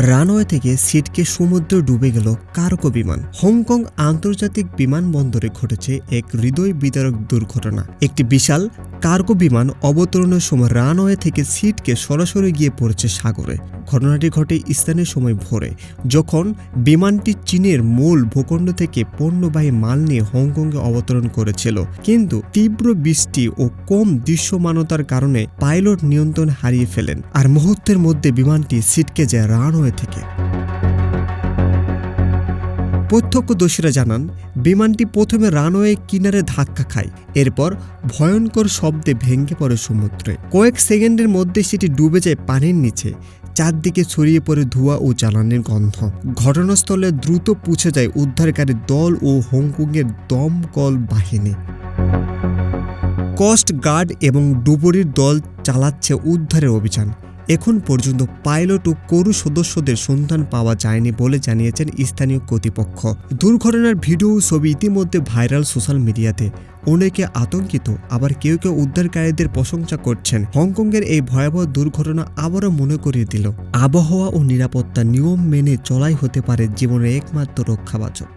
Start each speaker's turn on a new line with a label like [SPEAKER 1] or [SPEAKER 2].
[SPEAKER 1] Runway থেকে সিটকে সমুদ্রে ডুবে গেল কার্গো বিমান। হংকং আন্তর্জাতিক বিমানবন্দরে ঘটেছে এক হৃদয় বিদারক দুর্ঘটনা। একটি বিশাল কার্গো বিমান অবতরণের সময় রানওয়ে থেকে সিটকে সরাসরি গিয়ে পড়েছে সাগরে। ঘটনাটি ঘটে স্থানীয় সময় ভোরে, যখন বিমানটি চীনের মূল ভূখণ্ড থেকে পণ্যবাহী মাল নিয়ে হংকংয়ে অবতরণ করেছিল। কিন্তু তীব্র বৃষ্টি ও কম দৃশ্যমানতার কারণে পাইলট নিয়ন্ত্রণ হারিয়ে ফেলেন। আর মুহূর্তের মধ্যে বিমানটি সিটকে যায় রানওয়ে থেকে। প্রত্যক্ষদর্শীরা জানান, বিমানটি প্রথমে রানওয়ে কিনারে ধাক্কা খায়, এরপর ভয়ঙ্কর শব্দে ভেঙে পড়ে সমুদ্রে। কয়েক সেকেন্ডের মধ্যে সেটি ডুবে যায় পানির নিচে, চারদিকে ছড়িয়ে পড়ে ধোঁয়া ও জ্বালানির গন্ধ। ঘটনাস্থলে দ্রুত পৌঁছে যায় উদ্ধারকারী দল ও হংকংয়ের দমকল বাহিনী। কোস্ট গার্ড এবং ডুবুরির দল চালাচ্ছে উদ্ধারের অভিযান। এখন পর্যন্ত পাইলট ও করু সদস্যদের সন্ধান পাওয়া যায়নি বলে জানিয়েছেন স্থানীয় কর্তৃপক্ষ। দুর্ঘটনার ভিডিও ছবি ইতিমধ্যে ভাইরাল সোশ্যাল মিডিয়াতে। অনেকে আতঙ্কিত, আবার কেউ কেউ উদ্ধারকারীদের প্রশংসা করছেন। হংকংয়ের এই ভয়াবহ দুর্ঘটনা আবারও মনে করিয়ে দিল। আবহাওয়া ও নিরাপত্তা নিয়ম মেনে চলাই হতে পারে জীবনের একমাত্র রক্ষাবাচক।